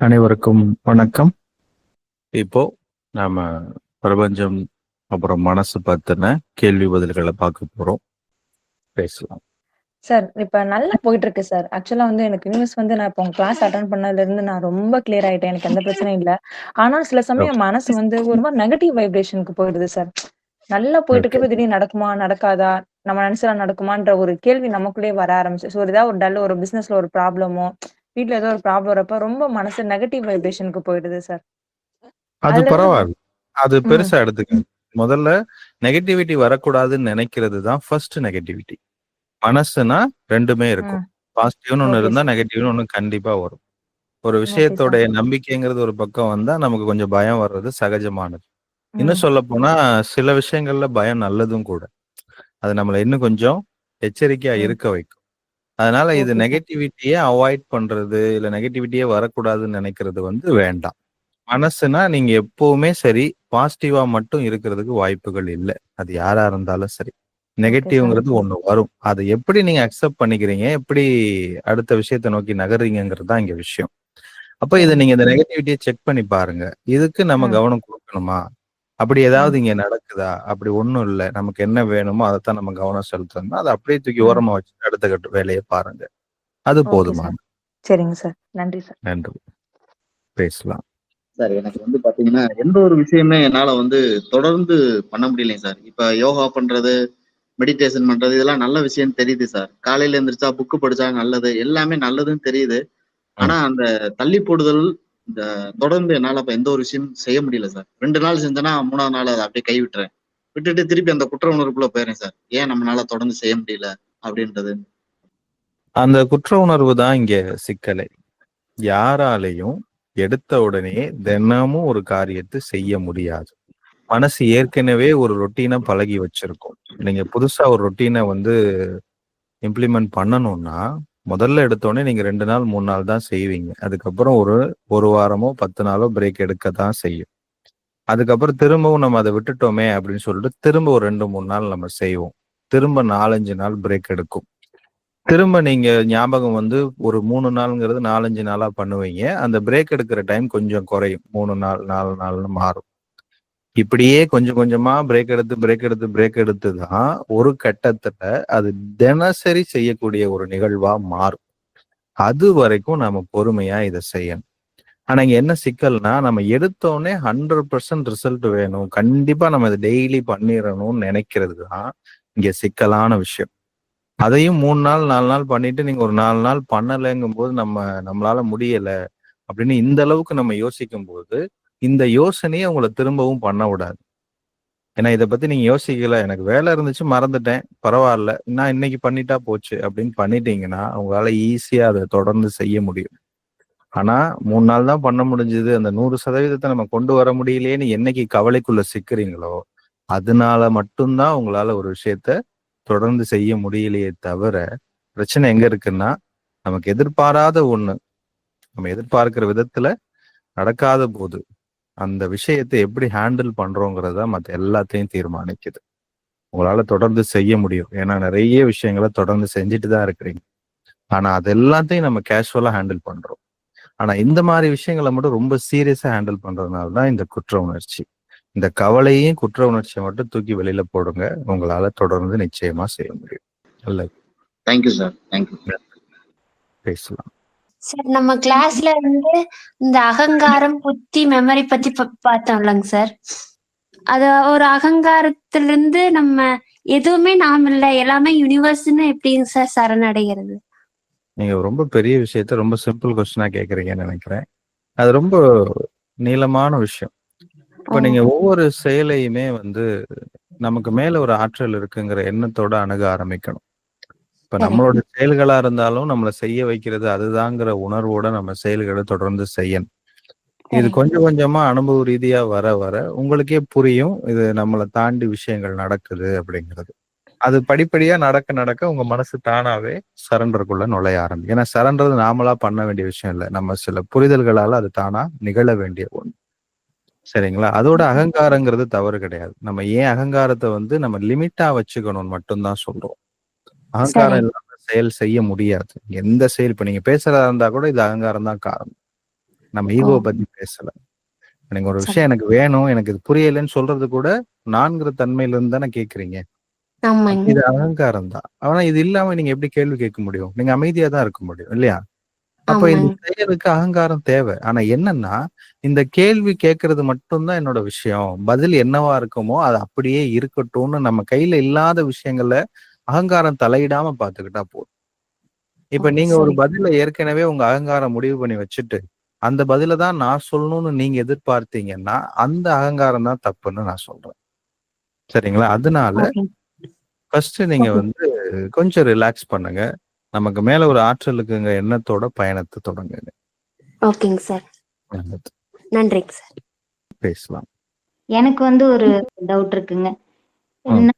அனைவருக்கும் வணக்கம். இப்போ நாம பிரபஞ்சம் அப்புறம் மனசு பத்தின கேள்வி பதில்களை பார்க்க போறோம். பேசலாம். சார் இப்ப நல்லா போயிட்டு இருக்கு சார் ஆக்சுவலா வந்து எனக்கு நியூஸ் வந்து நான் இப்போ கிளாஸ் அட்டன் பண்ணதுல இருந்து நான் ரொம்ப கிளியர் ஆயிட்டேன். எனக்கு எந்த பிரச்சனையும் இல்ல. ஆனால் சில சமயம் மனசு வந்து ஒரு மாதிரி நெகட்டிவ் வைப்ரேஷனுக்கு போயிடுது சார். நல்லா போயிட்டு. இருக்க திடீர்னு நடக்குமா நடக்காதா நம்ம நினைச்சா நடக்குமான்ற ஒரு கேள்வி நமக்குள்ளே வர ஆரம்பிச்சு. ஸோ ஏதாவது ஒரு டல் ஒரு பிசினஸ்ல ஒரு ப்ராப்ளமோ வீட்ல ஏதோ ஒரு ப்ராப்ளம் வரப்ப ரொம்ப மனசு நெகட்டிவ் வைப்ரேஷனுக்கு போயிடுது சார் அது பரவாயில்ல. அது. பெருசா எடுத்துக்க. முதல்ல நெகட்டிவிட்டி வரக்கூடாதுன்னு நினைக்கிறது தான் ஃபர்ஸ்ட் நெகட்டிவிட்டி மனசுனா ரெண்டுமே இருக்கும். பாசிட்டிவ்னு ஒண்ணு இருந்தா. நெகட்டிவ்னு ஒண்ணு கண்டிப்பா வரும். ஒரு விஷயத்தோட நம்பிக்கைங்கிறது ஒரு பக்கம் வந்தா நமக்கு கொஞ்சம் பயம் வர்றது சகஜமானது. இன்னும் சொல்ல போனா சில விஷயங்கள்ல பயம் நல்லதும் கூட. அது நம்மள இன்னும் கொஞ்சம் எச்சரிக்கையா. இருக்க வைக்கும். அதனால இது. நெகட்டிவிட்டியே அவாய்ட் பண்றது இல்ல நெகட்டிவிட்டியே வரக்கூடாதுன்னு நினைக்கிறது வந்து வேண்டாம். மனசுனா நீங்க எப்பவுமே சரி பாசிட்டிவா மட்டும் இருக்கிறதுக்கு வாய்ப்புகள் இல்லை. அது யாரா இருந்தாலும் சரி. நெகட்டிவ்ங்கிறது ஒண்ணு வரும். அதை எப்படி நீங்க அக்செப்ட் பண்ணிக்கிறீங்க? எப்படி அடுத்த விஷயத்தை நோக்கி நகர்றீங்கிறது தான் இங்க விஷயம். அப்ப இதை நீங்க இந்த நெகட்டிவிட்டியை செக் பண்ணி பாருங்க. இதுக்கு நம்ம ம். கவனம் கொடுக்கணுமா? அப்படி ஏதாவது இங்க நடக்குதா? அப்படி ஒண்ணும் இல்ல. நமக்கு என்ன வேணுமோ அதைத்தான் நம்ம கவனம் செலுத்தணும்னா அதை அப்படியே தூக்கி. ஓரமா வச்சு அடுத்த கட்ட வேலையை பாருங்க. அது போதுமான சரிங்க சார். நன்றி சார். நன்றி. பேசலாம். சார் எனக்கு வந்து பாத்தீங்கன்னா எந்த ஒரு விஷயமே என்னால வந்து தொடர்ந்து பண்ண முடியலைங்க சார். இப்ப யோகா பண்றது மெடிடேஷன் பண்றது இதெல்லாம் நல்ல விஷயம் தெரியுது சார். காலையில எந்திரிச்சா புக்கு படிச்சா நல்லது. எல்லாமே நல்லதுன்னு தெரியுது. ஆனா அந்த தள்ளி போடுதல் இந்த தொடர்ந்து என்னால இப்ப எந்த ஒரு விஷயம் செய்ய முடியல சார். ரெண்டு நாள் செஞ்சேன்னா மூணாவது நாள் அதை அப்படியே கை விட்டுறேன் விட்டுட்டு திருப்பி அந்த குற்ற உணர்வுக்குள்ள போயிடுறேன் சார். ஏன் நம்மளால தொடர்ந்து செய்ய முடியல அப்படின்றது. அந்த குற்ற உணர்வு தான் இங்க சிக்கலை. யாராலையும் எடுத்த உடனே தினமும் ஒரு காரியத்தை செய்ய முடியாது. மனசு ஏற்கனவே ஒரு ரொட்டீனை பழகி வச்சிருக்கும். நீங்க புதுசா ஒரு ரொட்டீனை வந்து இம்ப்ளிமெண்ட் பண்ணணும்னா முதல்ல எடுத்தோடனே நீங்க ரெண்டு நாள் மூணு நாள் தான் செய்வீங்க. அதுக்கப்புறம் ஒரு ஒரு வாரமோ பத்து நாளோ பிரேக் எடுக்க தான் செய்யும். அதுக்கப்புறம் திரும்பவும் நம்ம அதை விட்டுட்டோமே அப்படின்னு சொல்லிட்டு திரும்ப ஒரு ரெண்டு மூணு நாள் நம்ம செய்வோம். திரும்ப நாலஞ்சு நாள் பிரேக் எடுக்கும். திரும்ப நீங்க ஞாபகம் வந்து ஒரு மூணு நாளுங்கிறது நாலஞ்சு நாளா பண்ணுவீங்க. அந்த பிரேக் எடுக்கிற டைம் கொஞ்சம் குறையும். மூணு நாள் நாலு நாள்னு மாறும். இப்படியே கொஞ்சம் கொஞ்சமா பிரேக் எடுத்து பிரேக் எடுத்து பிரேக் எடுத்து தான் ஒரு கட்டத்துல அது தினசரி செய்யக்கூடிய ஒரு நிகழ்வா மாறும். அது வரைக்கும் நம்ம பொறுமையா இதை செய்யணும். ஆனா இங்க என்ன சிக்கல்னா நம்ம எடுத்தோடனே ஹண்ட்ரட் பர்சன்ட் ரிசல்ட் வேணும். கண்டிப்பா நம்ம இதை டெய்லி பண்ணிடணும்னு நினைக்கிறது தான் இங்க சிக்கலான விஷயம். அதையும் மூணு நாள் நாலு நாள் பண்ணிட்டு நீங்க ஒரு நாலு நாள் பண்ணலைங்கும் போது நம்ம நம்மளால முடியல அப்படின்னு இந்த அளவுக்கு நம்ம யோசிக்கும் போது இந்த யோசனையை உங்களை திரும்பவும் பண்ண விடாது. ஏன்னா இதை பத்தி நீங்க யோசிக்கல. எனக்கு வேலை இருந்துச்சு மறந்துட்டேன். பரவாயில்ல. நான் இன்னைக்கு பண்ணிட்டா போச்சு அப்படின்னு பண்ணிட்டீங்கன்னா உங்களால ஈஸியா அதை தொடர்ந்து செய்ய முடியும். ஆனா மூணு நாள் தான் பண்ண முடிஞ்சது. அந்த நூறு சதவீதத்தை நம்ம கொண்டு வர முடியலையேன்னு என்னைக்கு கவலைக்குள்ள சிக்கிறீங்களோ அதனால மட்டும்தான் உங்களால ஒரு விஷயத்த தொடர்ந்து செய்ய முடியலையே தவிர பிரச்சனை எங்க இருக்குன்னா நமக்கு எதிர்பாராத ஒண்ணு. நம்ம எதிர்பார்க்கிற விதத்துல நடக்காத போது. அந்த விஷயத்தை எப்படி ஹேண்டில் பண்றோங்கிறத மத்த எல்லாத்தையும் தீர்மானிக்குது. உங்களால தொடர்ந்து செய்ய முடியும். ஏன்னா நிறைய விஷயங்களை தொடர்ந்து செஞ்சுட்டு தான் இருக்கிறீங்க. ஆனா அது எல்லாத்தையும் நம்ம கேஷுவலா ஹேண்டில் பண்றோம். ஆனா இந்த மாதிரி விஷயங்களை மட்டும் ரொம்ப சீரியஸா ஹேண்டில் பண்றதுனால தான் இந்த குற்ற உணர்ச்சி. இந்த கவலையும் குற்ற உணர்ச்சியை மட்டும் தூக்கி வெளியில போடுங்க. உங்களால தொடர்ந்து நிச்சயமா செய்ய முடியும். நல்ல thank you sir thank you பேசலாம். சார் நம்ம கிளாஸ்ல வந்து இந்த அகங்காரம் புத்தி மெமரி பத்தி பார்த்தோம்லங்க சார். அது ஒரு அகங்காரத்திலிருந்து நம்ம எதுவுமே நாம் இல்ல எல்லாமே யூனிவர்ஸ்னு எப்படிங்க சார் சரணடைகிறது? நீங்க ரொம்ப பெரிய விஷயத்த ரொம்ப சிம்பிள் கொஸ்டினா கேக்குறீங்கன்னு நினைக்கிறேன். அது ரொம்ப நீளமான விஷயம். இப்ப. நீங்க ஒவ்வொரு செயலையுமே வந்து நமக்கு மேல ஒரு ஆற்றல் இருக்குங்கிற எண்ணத்தோட அணுக ஆரம்பிக்கணும். இப்ப. நம்மளோட செயல்களா இருந்தாலும் நம்மளை செய்ய வைக்கிறது அதுதாங்கிற உணர்வோட நம்ம செயல்களை தொடர்ந்து செய்யணும். இது. கொஞ்சம் கொஞ்சமா அனுபவ ரீதியா வர வர உங்களுக்கே புரியும் இது நம்மளை தாண்டி விஷயங்கள் நடக்குது அப்படிங்கிறது. அது படிப்படியா நடக்க நடக்க உங்க மனசு தானாவே சரண்டருக்குள்ள நுழைய ஆரம்பிக்கும். ஏன்னா சரண்டர் நாமளா பண்ண வேண்டிய விஷயம் இல்லை. நம்ம சில புரிதல்களால அது தானா நிகழ வேண்டிய ஒண்ணு. சரிங்களா? அதோட அகங்காரங்கிறது தவறு கிடையாது. நம்ம ஏன் அகங்காரத்தை வந்து நம்ம லிமிட்டா வச்சுக்கணும்னு மட்டும்தான் சொல்றோம். அகங்காரம் இல்லாம செயல் செய்ய முடியாது. எந்த செயல் இப்ப நீங்க பேசுறதா இருந்தா கூட இது அகங்காரம் தான் காரணம். நம்ம ஈகோ. பத்தி பேசல. நீங்க ஒரு. விஷயம் எனக்கு வேணும் எனக்கு இது புரியலன்னு சொல்றது கூட நான்கிற தன்மையில இருந்து தானே கேக்குறீங்க. இது அகங்காரம் தான். ஆனா இது இல்லாம நீங்க எப்படி கேள்வி கேட்க முடியும்? நீங்க அமைதியா தான் இருக்க முடியும் இல்லையா? அப்ப இந்த செயலுக்கு அகங்காரம் தேவை. ஆனா என்னன்னா இந்த கேள்வி கேட்கறது மட்டும்தான் என்னோட விஷயம். பதில் என்னவா இருக்குமோ அது அப்படியே இருக்கட்டும்னு நம்ம கையில இல்லாத விஷயங்கள்ல அகங்காரம் தலையிடாம பாத்துக்கிட்டா போதும். இப்ப நீங்க ஒரு. பதில ஏற்கனவே உங்க அகங்காரம் முடிவு பண்ணி வச்சுட்டு அந்த பதில தான் நான் சொல்லணும்னு நீங்க எதிர்பார்த்தீங்கன்னா அந்த அகங்காரம் தான் தப்புன்னு நான் சொல்றேன். சரிங்களா? அதனால ஃபர்ஸ்ட் நீங்க வந்து கொஞ்சம் ரிலாக்ஸ் பண்ணுங்க. நமக்கு மேல ஒரு ஆற்றல் இருக்குங்க எண்ணத்தோட பயணத்தை தொடங்குங்க. ஓகேங்க சார். நன்றிங்க சார். பேசலாம். எனக்கு வந்து ஒரு டவுட் இருக்குங்க.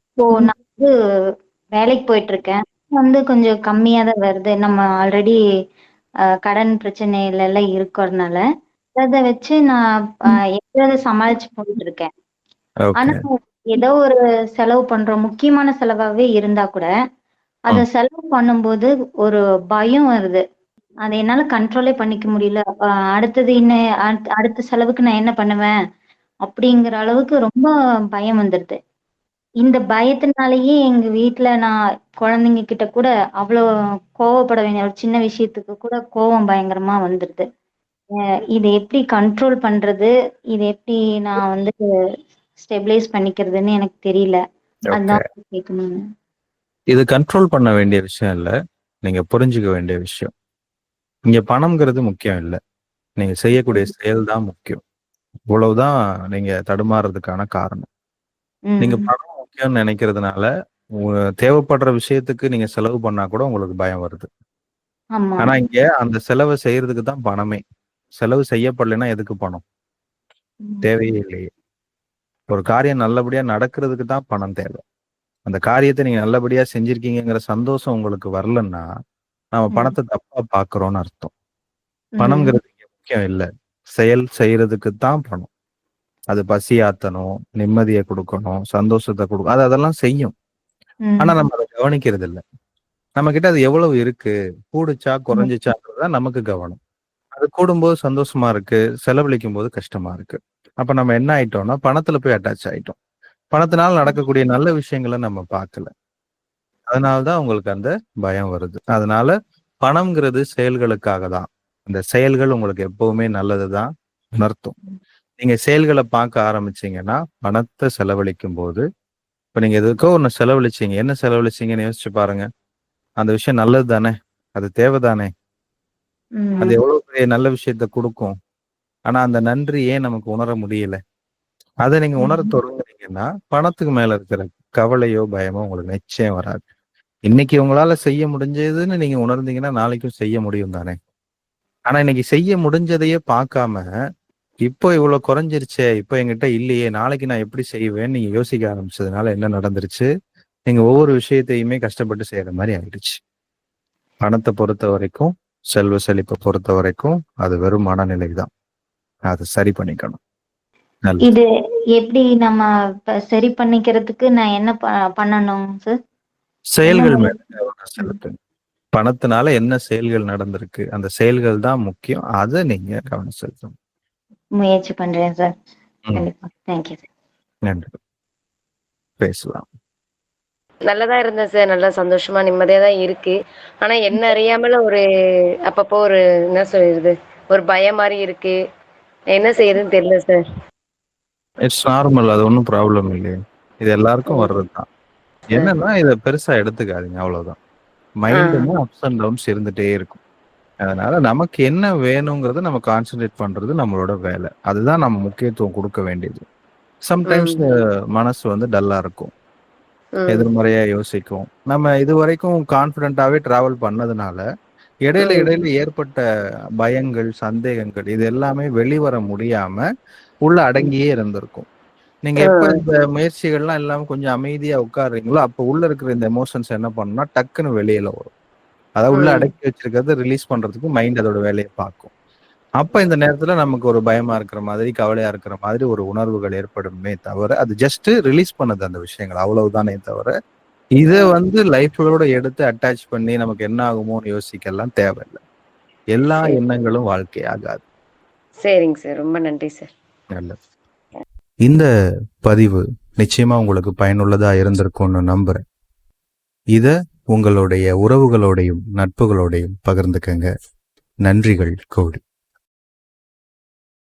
இப்போ நான் வந்து வேலைக்கு போயிட்டு இருக்கேன் வந்து கொஞ்சம் கம்மியா தான் வருது. நம்ம ஆல்ரெடி கடன் பிரச்சனையில எல்லாம் இருக்கிறதுனால. அதை வச்சு நான் எப்படியாவது சமாளிச்சு போயிட்டு இருக்கேன் ஆனா ஏதோ ஒரு செலவு பண்றோம். முக்கியமான செலவாவே இருந்தா கூட அத செலவு பண்ணும்போது ஒரு பயம் வருது. அதை என்னால கண்ட்ரோலே பண்ணிக்க முடியல. அடுத்தது இன்னும் அடுத்த- அடுத்த செலவுக்கு நான் என்ன பண்ணுவேன்? அப்படிங்கிற அளவுக்கு ரொம்ப பயம் வந்துடுது. இந்த பயத்தினாலேயே எங்க வீட்ல நான் குழந்தைங்க கிட்ட கூட அவ்வளோ கோவப்பட வேண்டிய ஒரு சின்ன விஷயத்துக்கு கூட கோவம் பயங்கரமா வந்துடுது அஹ் இதை எப்படி கண்ட்ரோல் பண்றது? இதை எப்படி நான் வந்து ஸ்டெபிலைஸ் பண்ணிக்கிறதுன்னு எனக்கு தெரியல. அதான் கேட்கணும் இது கண்ட்ரோல் பண்ண வேண்டிய விஷயம் இல்ல. நீங்க புரிஞ்சுக்க வேண்டிய விஷயம். இங்க பணம்ங்கிறது முக்கியம் இல்ல. நீங்க செய்யக்கூடிய செயல் தான் முக்கியம். இவ்வளவுதான் நீங்க தடுமாறுறதுக்கான காரணம். நீங்க பணம் முக்கியம்னு நினைக்கிறதுனால உங்க தேவைப்படுற விஷயத்துக்கு நீங்க செலவு பண்ணா கூட உங்களுக்கு பயம் வருது. ஆமா. ஆனா இங்க அந்த செலவை செய்யறதுக்கு தான் பணமே. செலவு செய்யப்படலைன்னா எதுக்கு பணம். தேவையே இல்லையே. ஒரு காரியம் நல்லபடியா நடக்கிறதுக்கு தான் பணம் தேவை. அந்த காரியத்தை நீங்க நல்லபடியா செஞ்சிருக்கீங்கங்கிற சந்தோஷம் உங்களுக்கு வரலன்னா நம்ம ம். பணத்தை தப்பா பாக்குறோம்னு அர்த்தம். பணம்ங்கிறது இங்க முக்கியம் இல்ல. செயல் செய்யறதுக்கு தான் பணம். அது பசி ஆத்தணும் நிம்மதியை கொடுக்கணும் சந்தோஷத்தை கொடுக்கணும் அது அதெல்லாம் செய்யும். ஆனா நம்ம அதை கவனிக்கிறது இல்ல நம்ம கிட்ட அது எவ்வளவு இருக்கு? கூடுச்சா குறைஞ்சிச்சான்றதுதான் நமக்கு கவனம். அது கூடும்போது சந்தோஷமா இருக்கு செலவழிக்கும் போது கஷ்டமா இருக்கு. அப்ப நம்ம என்ன ஆயிட்டோம்னா பணத்துல போய் அட்டாச் ஆயிட்டோம். பணத்தினால நடக்கக்கூடிய நல்ல விஷயங்களை நம்ம பார்க்கல. அதனாலதான் உங்களுக்கு அந்த பயம் வருது. அதனால பணம்ங்கிறது செயல்களுக்காக தான். அந்த செயல்கள் உங்களுக்கு எப்பவுமே நல்லதுதான் உணர்த்தும். நீங்க செயல்களை பார்க்க ஆரம்பிச்சீங்கன்னா பணத்தை செலவழிக்கும் போது இப்ப நீங்க எதுக்கோ ஒண்ணு செலவழிச்சீங்க. என்ன செலவழிச்சீங்கன்னு யோசிச்சு பாருங்க. அந்த விஷயம் நல்லது தானே? அது தேவைதானே. அது எவ்வளவு பெரிய நல்ல விஷயத்த கொடுக்கும். ஆனா அந்த நன்றி ஏன் நமக்கு உணர முடியல. அதை நீங்க உணர. தொடங்குனீங்கன்னா பணத்துக்கு மேல இருக்கிற கவலையோ பயமோ உங்களுக்கு நிச்சயம் வராது. இன்னைக்கு உங்களால செய்ய முடிஞ்சதுன்னு நீங்க உணர்ந்தீங்கன்னா நாளைக்கும் செய்ய முடியும் தானே? ஆனா இன்னைக்கு செய்ய முடிஞ்சதையே பார்க்காம இப்போ இவ்வளவு குறைஞ்சிருச்சே இப்போ என்கிட்ட இல்லையே நாளைக்கு நான் எப்படி செய்வேன்னு நீங்க யோசிக்க ஆரம்பிச்சதுனால என்ன நடந்துருச்சு? நீங்க ஒவ்வொரு விஷயத்தையுமே கஷ்டப்பட்டு செய்யற மாதிரி ஆயிடுச்சு. பணத்தை பொறுத்த வரைக்கும் செல்வ செழிப்பை பொறுத்த வரைக்கும் அது வெறும் மனநிலை தான் அதை சரி பண்ணிக்கணும். இது எப்படி நம்ம சரி பண்ணிக்கிறதுக்கு நான் என்ன பண்ணணும் சார் செயல்கள் செலுத்துங்க. பணத்தினால என்ன செயல்கள் நடந்திருக்கு அந்த செயல்கள் தான் முக்கியம். அதை நீங்க கவனம் செலுத்தணும். முயற்சி பண்றேன் சார். கண்டிப்பா. தேங்க்யூ சார் நன்றி. பேசலாம். நல்லதா இருந்தேன் சார். நல்லா சந்தோஷமா நிம்மதியா தான் இருக்கு. ஆனா என்ன அறியாமல ஒரு அப்பப்போ ஒரு என்ன சொல்றது ஒரு பயம் மாதிரி இருக்கு. என்ன செய்யறதுன்னு தெரியல சார். இட்ஸ் நார்மல் அது ஒன்றும் ப்ராப்ளம் இல்லையே. இது எல்லாருக்கும் வர்றது தான் என்னன்னா இதை பெருசா எடுத்துக்காதீங்க. அவ்வளவுதான். மைண்டுமே அப்ஸ் அண்ட் டவுன்ஸ் இருந்துட்டே இருக்கும். அதனால நமக்கு என்ன வேணுங்கிறத நம்ம கான்சென்ட்ரேட் பண்றது நம்மளோட வேலை. அதுதான் நம்ம முக்கியத்துவம் கொடுக்க வேண்டியது. சம்டைம்ஸ் மனசு வந்து டல்லா இருக்கும். எதிர்மறையா யோசிக்கும். நம்ம இது வரைக்கும் கான்பிடண்டாவே டிராவல் பண்ணதுனால இடையில. இடையில ஏற்பட்ட பயங்கள் சந்தேகங்கள் இது எல்லாமே வெளிவர முடியாம உள்ள அடங்கியே இருந்திருக்கும். நீங்க எப்ப இந்த முயற்சிகள்லாம் இல்லாம கொஞ்சம் அமைதியா உட்காருறீங்களோ அப்ப உள்ள இருக்கிற இந்த எமோஷன்ஸ் என்ன பண்ணும்னா டக்குன்னு வெளியில வரும். அதாவது உள்ள. அடக்கி வச்சிருக்கிறத ரிலீஸ் பண்றதுக்கு மைண்ட் அதோட வேலையை பார்க்கும். அப்ப இந்த நேரத்துல நமக்கு ஒரு பயமா இருக்கிற மாதிரி கவலையா இருக்கிற மாதிரி ஒரு உணர்வுகள் ஏற்படுமே தவிர அது ஜஸ்ட் ரிலீஸ் பண்ணது அந்த விஷயங்கள். அவ்வளவுதானே தவிர இதை வந்து லைஃப்களோட எடுத்து அட்டாச் பண்ணி நமக்கு என்ன ஆகுமோன்னு யோசிக்கலாம் தேவையில்லை. எல்லா. எண்ணங்களும் வாழ்க்கை ஆகாது சரிங்க சார். ரொம்ப நன்றி சார். நல்லது. இந்த பதிவு நிச்சயமா உங்களுக்கு பயனுள்ளதா இருந்திருக்கும்னு நம்புறேன். இத உங்களுடைய உறவுகளோடையும் நட்புகளோடையும் பகிர்ந்துக்கங்க. நன்றிகள் கோடி.